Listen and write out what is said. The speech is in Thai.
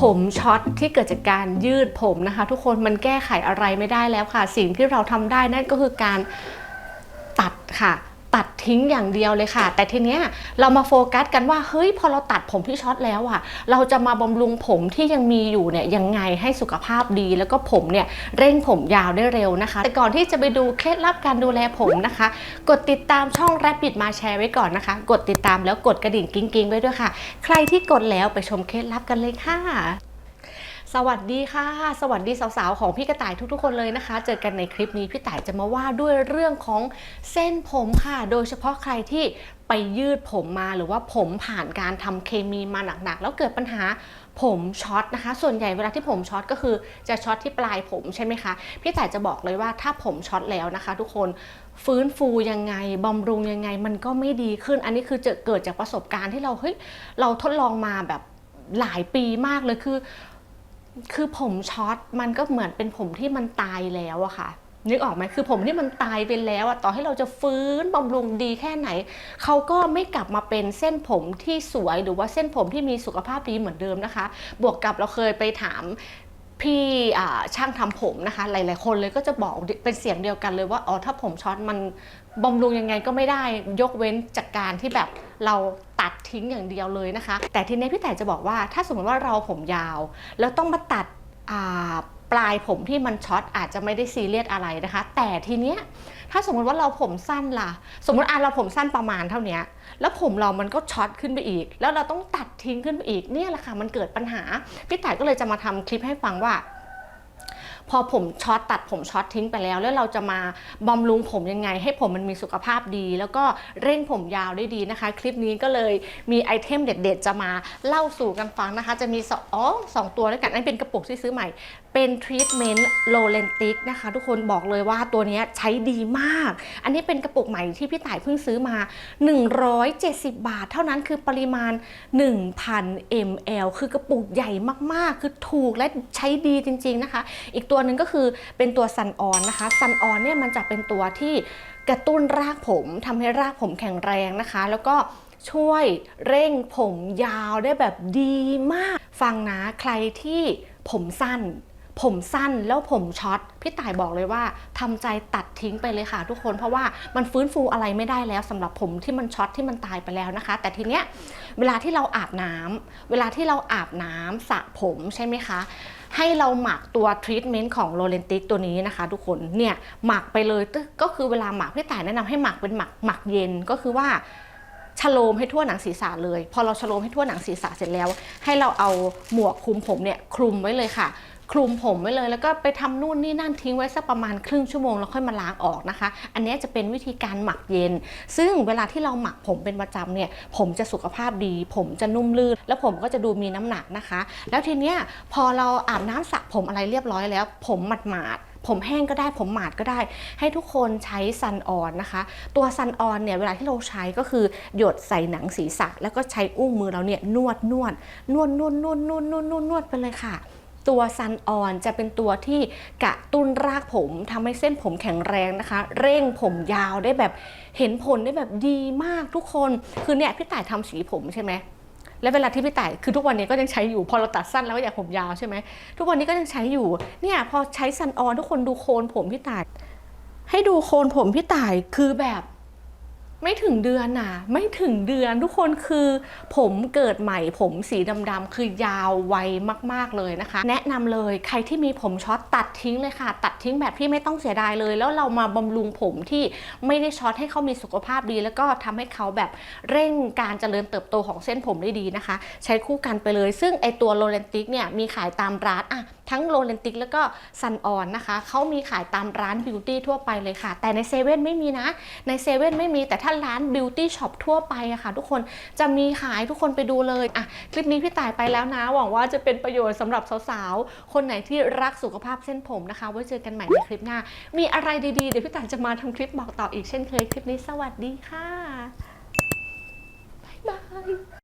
ผมช็อตที่เกิดจากการยืดผมนะคะ ทุกคนมันแก้ไขอะไรไม่ได้แล้วค่ะ สิ่งที่เราทำได้นั่นก็คือการตัดค่ะ ตัดทิ้งอย่างเดียวเลยค่ะ แต่ทีเนี้ยเรามาโฟกัสกันว่าเฮ้ยพอเราตัดผมที่ช็อตแล้วอะเราจะมาบำรุงผมที่ยังมีอยู่เนี่ยยังไงให้สุขภาพดี แล้วก็ผมเนี่ยเร่งผมยาวได้เร็วนะคะ แต่ก่อนที่จะไปดูเคล็ดลับการดูแลผมนะคะ กดติดตามช่อง Rabbit มาแชร์ไว้ก่อนนะคะ กดติดตามแล้วกดกระดิ่งกิ้งๆไว้ด้วยค่ะ ใครที่กดแล้วไปชมเคล็ดลับกันเลยค่ะ สวัสดีค่ะ สวัสดีสาวๆ ของพี่กระต่ายทุกๆ คนเลยนะคะ เจอกันในคลิปนี้พี่ต่ายจะมาว่าด้วยเรื่องของเส้นผมค่ะ โดยเฉพาะใครที่ไปยืดผมมาหรือว่าผมผ่านการทำเคมีมาหนักๆ แล้วเกิดปัญหาผมช็อตนะคะ ส่วนใหญ่เวลาที่ผมช็อตก็คือจะช็อตที่ปลายผมใช่ไหมคะพี่ต่ายจะบอกเลยว่าถ้าผมช็อตแล้วนะคะ ทุกคนฟื้นฟูยังไงบำรุงยังไงมันก็ไม่ดีขึ้น อันนี้คือจะเกิดจากประสบการณ์ที่เราเฮ้ยเราทดลองมาแบบหลายปีมากเลยคือ คือผมช็อตมันก็เหมือนเป็นผมที่มันตายแล้วอะค่ะ นึกออกไหมคือผมที่มันตายไปแล้วอะต่อให้เราจะฟื้นบำรุงดีแค่ไหน เขาก็ไม่กลับมาเป็นเส้นผมที่สวยหรือว่าเส้นผมที่มีสุขภาพดีเหมือนเดิมนะคะ บวกกับเราเคยไปถามพี่ช่างทำผมนะคะ หลาย ๆ คนเลยก็จะบอกเป็นเสียงเดียวกันเลยว่าอ๋อถ้าผมช็อตมันบำรุงยังไงก็ไม่ได้ยกเว้นจากการที่แบบเรา ทิ้งอย่างเดียวเลยนะคะ แต่ทีนี้พี่แต่จะบอกว่าถ้าสมมติว่าเราผมยาว แล้วต้องมาตัดปลายผมที่มันช็อตอาจจะไม่ได้ซีเรียสอะไรนะคะ แต่ทีเนี้ยถ้าสมมติว่าเราผมสั้นล่ะ สมมติอะเราผมสั้นประมาณเท่านี้แล้วผมเรามันก็ช็อตขึ้นไปอีก แล้วเราต้องตัดทิ้งขึ้นไปอีกเนี่ยแหละค่ะมันเกิดปัญหาพี่แต่ก็เลยจะมาทำคลิปให้ฟังว่า พอผมช็อตตัดผมช็อตทิ้งไปแล้ว แล้วเราจะมาบำรุงผมยังไง ให้ผมมันมีสุขภาพดี แล้วก็เร่งผมยาวได้ดีนะคะ คลิปนี้ก็เลยมีไอเทมเด็ด ๆ จะมาเล่าสู่กันฟังนะคะ จะมีสองอ๋อสองตัวด้วยกันอันนเป็นกระปุกที่ซื้อใหม่ เป็นทรีทเมนต์โลเลนติกนะคะ ทุกคนบอกเลยว่าตัวนี้ใช้ดีมาก อันนี้เป็นกระปุกใหม่ที่พี่ต่ายเพิ่งซื้อมา 170 บาท เท่านั้นคือปริมาณ 1,000 ml คือกระปุกใหญ่มากๆ คือถูกและใช้ดีจริง ๆนะคะ อีกตัวหนึ่งก็คือเป็นตัวซันออนนะคะซันออนเนี่ยมันจะเป็นตัวที่กระตุ้นรากผมทำให้รากผมแข็งแรงนะคะ แล้วก็ช่วยเร่งผมยาวได้แบบดีมาก ฟังนะใครที่ผมสั้น ผมสั้นแล้วผมช็อตพี่ต่ายบอกเลยว่าทำใจตัดทิ้งไปเลยค่ะทุกคนเพราะว่ามันฟื้นฟูอะไรไม่ได้แล้วสำหรับผมที่มันช็อตที่มันตายไปแล้วนะคะ แต่ทีเนี้ยเวลาที่เราอาบน้ำเวลาที่เราอาบน้ำสระผมใช่ไหมคะให้เราหมักตัวทรีทเมนต์ของโรเลนติกตัวนี้นะคะ ทุกคนเนี่ยหมักไปเลยก็คือเวลาหมักพี่ต่ายแนะนำให้หมักเป็นหมักหมักเย็นก็คือว่าชโลมให้ทั่วหนังศีรษะเลย พอเราชโลมให้ทั่วหนังศีรษะเสร็จแล้ว ให้เราเอาหมวกคลุมผมเนี่ยคลุมไว้เลยค่ะ คลุมผมไว้เลย แล้วก็ไปทำนู่นนี่นั่นทิ้งไว้สักประมาณครึ่งชั่วโมงแล้วค่อยมาล้างออกนะคะ อันนี้จะเป็นวิธีการหมักเย็น ซึ่งเวลาที่เราหมักผมเป็นประจำเนี่ย ผมจะสุขภาพดี ผมจะนุ่มลื่น แล้วผมก็จะดูมีน้ำหนักนะคะ แล้วทีเนี้ยพอเราอาบน้ำสระผมอะไรเรียบร้อยแล้ว ผมหมาดหมาดๆผมแห้งก็ได้ผมหมาดก็ได้ ให้ทุกคนใช้ซันออนนะคะ ตัวซันออนเนี่ยเวลาที่เราใช้ก็คือหยดใส่หนังศีรษะ แล้วก็ใช้อุ้งมือเราเนี่ยนวดนวดนวดนวดนวดนวดนวดนวดไปเลยค่ะ ตัวซันออนจะเป็นตัวที่กระตุ้นรากผมทำให้เส้นผมแข็งแรงนะคะ เร่งผมยาวได้แบบเห็นผลได้แบบดีมากทุกคนคือเนี่ยพี่ต่ายทำสีผมใช่ไหมแล้วเวลาที่พี่ต่ายคือทุกวันนี้ก็ยังใช้อยู่ พอเราตัดสั้นแล้วก็อยากผมยาวใช่ไหมทุกวันนี้ก็ยังใช้อยู่เนี่ยพอใช้ซันออนทุกคนดูโคนผมพี่ต่ายให้ดูโคนผมพี่ต่ายคือแบบ ไม่ถึงเดือนน่ะ ไม่ถึงเดือนทุกคนคือ ผมเกิดใหม่ผมสีดำๆคือยาวไวมากๆเลยนะคะ แนะนำเลยใครที่มีผมช็อตตัดทิ้งเลยค่ะ ตัดทิ้งแบบที่ไม่ต้องเสียดายเลย แล้วเรามาบำรุงผมที่ไม่ได้ช็อตให้เขามีสุขภาพดี แล้วก็ทำให้เขาแบบเร่งการเจริญเติบโตของเส้นผมได้ดีนะคะ ใช้คู่กันไปเลย ซึ่งไอตัวโรเลนติกเนี่ยมีขายตามร้านอะ ทั้งโรเลนติกแล้วก็ซันออนนะคะเขามีขายตามร้านบิวตี้ทั่วไปเลยค่ะ แต่ในเซเว่นไม่มีนะ ในเซเว่นไม่มีแต่ถ้าร้านบิวตี้ช็อปทั่วไปอะค่ะทุกคนจะมีขายทุกคนไปดูเลยอะคลิปนี้พี่ต่ายไปแล้วนะ หวังว่าจะเป็นประโยชน์สำหรับสาวๆ คนไหนที่รักสุขภาพเส้นผมนะคะ ไว้เจอกันใหม่ในคลิปหน้า มีอะไรดีๆ เดี๋ยวพี่ต่ายจะมาทำคลิปบอกต่ออีกเช่นเคยคลิปนี้สวัสดีค่ะ บ๊ายบาย